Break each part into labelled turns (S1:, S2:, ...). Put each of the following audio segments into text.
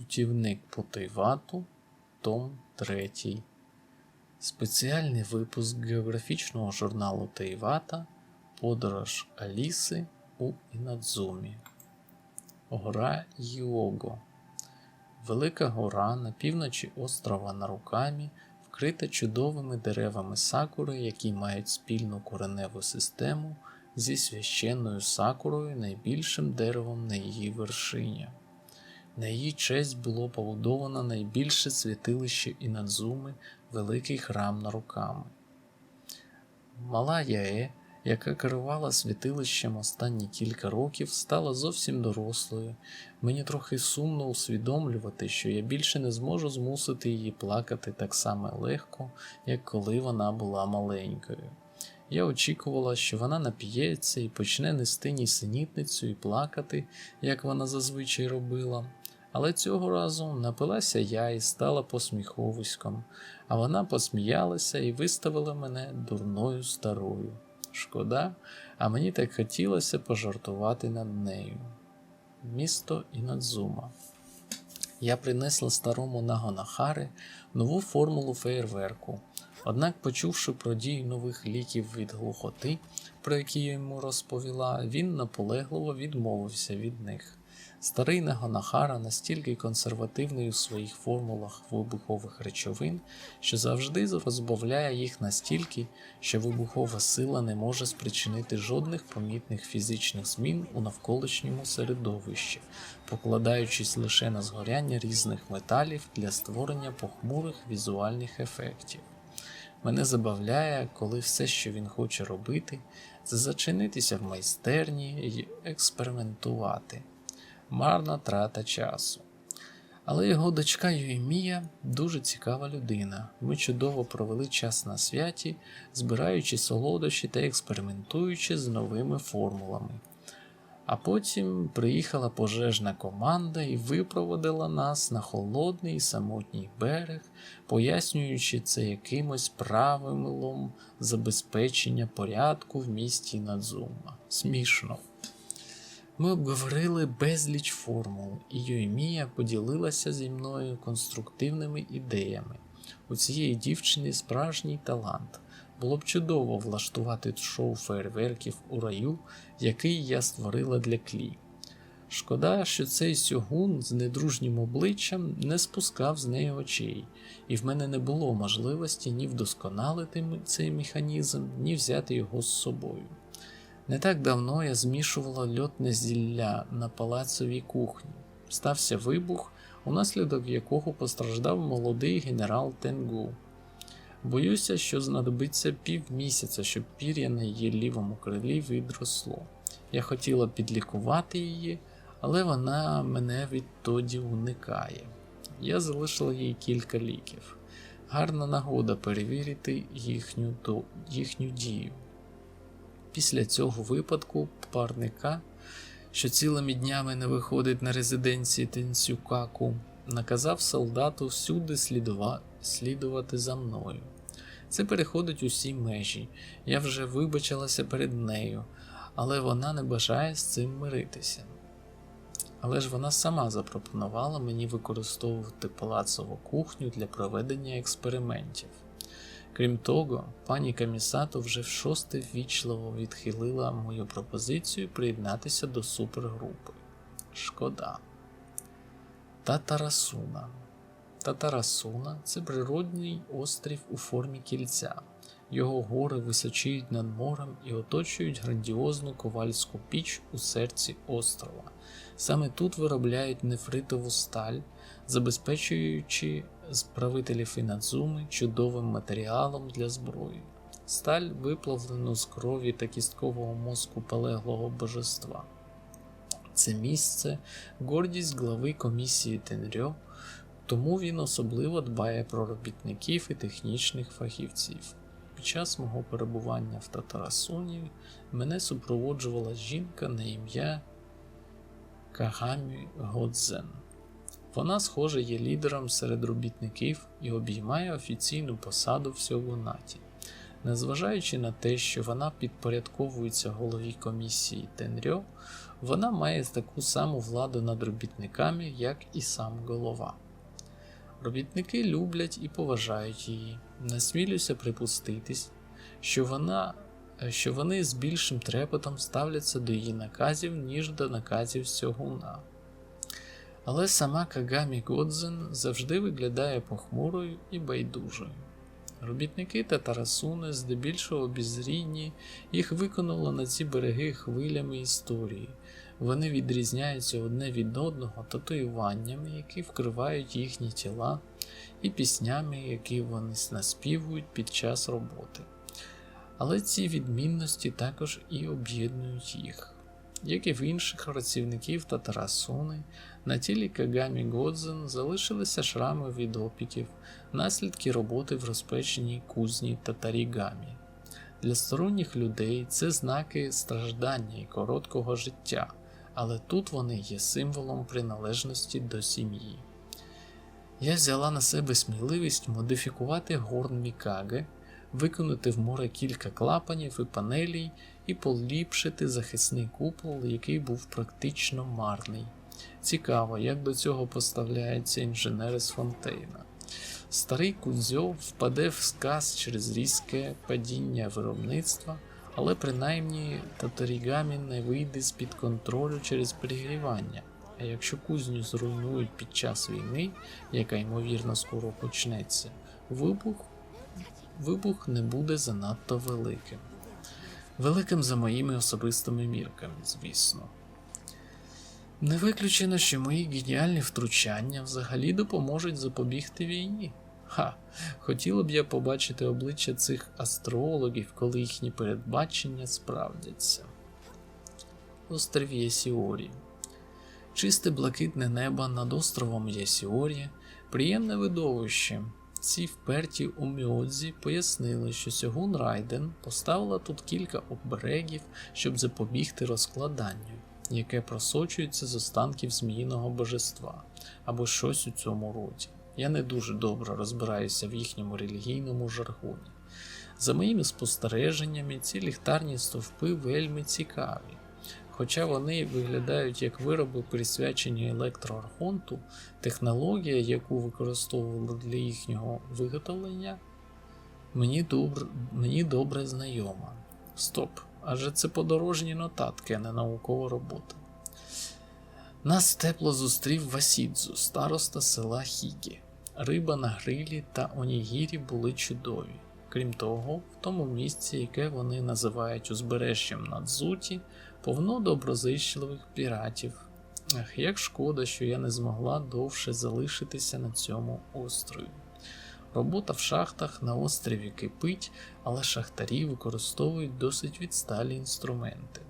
S1: Путівник по Тайвату, Том 3. Спеціальний випуск географічного журналу Тайвата Подорож Аліси у Інадзумі. Гора Його. Велика гора на півночі острова Нарукамі вкрита чудовими деревами сакури, які мають спільну кореневу систему зі священною сакурою, найбільшим деревом на її вершині. На її честь було побудовано найбільше святилище Інадзуми, великий храм Наруками. Мала Яе, яка керувала святилищем останні кілька років, стала зовсім дорослою. Мені трохи сумно усвідомлювати, що я більше не зможу змусити її плакати так само легко, як коли вона була маленькою. Я очікувала, що вона нап'ється і почне нести нісенітницю і плакати, як вона зазвичай робила. Але цього разу напилася я і стала посміховиськом, а вона посміялася і виставила мене дурною старою. Шкода, а мені так хотілося пожартувати над нею. Місто Інадзума. Я принесла старому Нагонахари нову формулу феєрверку. Однак, почувши про дію нових ліків від глухоти, про які я йому розповіла, він наполегливо відмовився від них. Старий Нагонахара настільки консервативний у своїх формулах вибухових речовин, що завжди розбавляє їх настільки, що вибухова сила не може спричинити жодних помітних фізичних змін у навколишньому середовищі, покладаючись лише на згоряння різних металів для створення похмурих візуальних ефектів. Мене забавляє, коли все, що він хоче робити, це зачинитися в майстерні і експериментувати. Марна трата часу. Але його дочка Юемія дуже цікава людина. Ми чудово провели час на святі, збираючи солодощі та експериментуючи з новими формулами. А потім приїхала пожежна команда і випроводила нас на холодний і самотній берег, пояснюючи це якимось правилом забезпечення порядку в місті Надзума. Смішно. Ми обговорили безліч формул, і Йоймія поділилася зі мною конструктивними ідеями. У цієї дівчини справжній талант. Було б чудово влаштувати шоу фейерверків у раю, який я створила для клі. Шкода, що цей сьогун з недружнім обличчям не спускав з неї очей, і в мене не було можливості ні вдосконалити цей механізм, ні взяти його з собою. Не так давно я змішувала льотне зілля на палацовій кухні. Стався вибух, унаслідок якого постраждав молодий генерал Тенгу. Боюся, що знадобиться півмісяця, щоб пір'я на її лівому крилі відросло. Я хотіла підлікувати її, але вона мене відтоді уникає. Я залишила їй кілька ліків. Гарна нагода перевірити їхню, їхню дію. Після цього випадку парника, що цілими днями не виходить на резиденції Тенсюкаку, наказав солдату всюди слідува... слідувати за мною. Це переходить усі межі. Я вже вибачилася перед нею, але вона не бажає з цим миритися. Але ж вона сама запропонувала мені використовувати палацову кухню для проведення експериментів. Крім того, пані Камісато вже в шосте ввічливо відхилила мою пропозицію приєднатися до супергрупи. Шкода. Татарасуна. Татарасуна це природний острів у формі кільця. Його гори височіють над морем і оточують грандіозну ковальську піч у серці острова. Саме тут виробляють нефритову сталь, забезпечуючи справителів Інадзуми чудовим матеріалом для зброї. Сталь виплавлену з крові та кісткового мозку полеглого божества. Це місце гордість глави комісії Тенрьо, тому він особливо дбає про робітників і технічних фахівців. Під час мого перебування в Татарасуні мене супроводжувала жінка на ім'я Кагамі Годзен. Вона, схоже, є лідером серед робітників і обіймає офіційну посаду всього наті. Незважаючи на те, що вона підпорядковується голові комісії Тенрьо, Вона має таку саму владу над робітниками, як і сам голова. Робітники люблять і поважають її. Насмілюся припуститись, що вона, що вони з більшим трепетом ставляться до її наказів, ніж до наказів сьогуна. Але сама Кагамі Годзен завжди виглядає похмурою і байдужою. Робітники та Тарасуни здебільшого безрідні, їх виконало на ці береги хвилями історії. Вони відрізняються одне від одного татуюваннями, які вкривають їхні тіла, і піснями, які вони наспівують під час роботи. Але ці відмінності також і об'єднують їх. Як і в інших працівників та Тарасуни, на тілі Кагамі Годзен залишилися шрами від опіків, наслідки роботи в розпеченій кузні татарігамі. Для сторонніх людей це знаки страждання і короткого життя, але тут вони є символом приналежності до сім'ї. Я взяла на себе сміливість модифікувати горн Мікаге, виконати в море кілька клапанів і панелей і поліпшити захисний купол, який був практично марний. Цікаво, як до цього поставляються інженери з Фонтейна. Старий Кудзьо впаде в сказ через різке падіння виробництва, але принаймні татарігамі не вийде з-під контролю через перегрівання. А якщо кузню зруйнують під час війни, яка ймовірно скоро почнеться, вибух, вибух не буде занадто великим. Великим за моїми особистими мірками, звісно. Не виключено, що мої геніальні втручання взагалі допоможуть запобігти війні. Ха, хотіло б я побачити обличчя цих астрологів, коли їхні передбачення справдяться. Острів Єсіорі. Чисте блакитне небо над островом Єсіорі, приємне видовище. Ці вперті у Мьодзі пояснили, що Сьогун Райден поставила тут кілька оберегів, щоб запобігти розкладанню, яке просочується з останків зміїного божества або щось у цьому роді. Я не дуже добре розбираюся в їхньому релігійному жаргоні. За моїми спостереженнями, ці ліхтарні стовпи вельми цікаві. Хоча вони виглядають як вироби, присвячені електроархонту, технологія, яку використовували для їхнього виготовлення, мені добре, мені добре знайома. Стоп, адже це подорожні нотатки, а не наукова робота. Нас тепло зустрів Васідзу, староста села Хікі. Риба на грилі та онігірі були чудові. Крім того, в тому місці, яке вони називають узбережжям Надзуті, повно доброзичливих піратів. Ах, як шкода, що я не змогла довше залишитися на цьому острові. Робота в шахтах на острові кипить, але шахтарі використовують досить відсталі інструменти.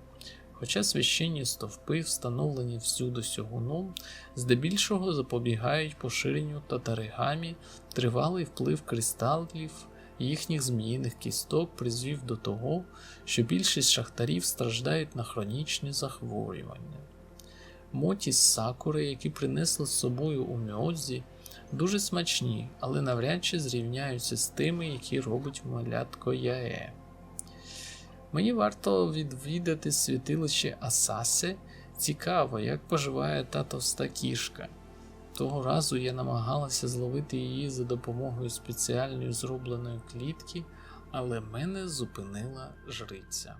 S1: Хоча священні стовпи, встановлені всюди сьогуном, здебільшого запобігають поширенню татаригамі, тривалий вплив кристалів їхніх зміїних кісток призвів до того, що більшість шахтарів страждають на хронічні захворювання. Моті з сакури, які принесли з собою у Мьодзі, дуже смачні, але навряд чи зрівняються з тими, які робить малятко Яе. Мені варто відвідати святилище Асаси. Цікаво, як поживає та товста кішка. Того разу я намагалася зловити її за допомогою спеціальної зробленої клітки, але мене зупинила жриця.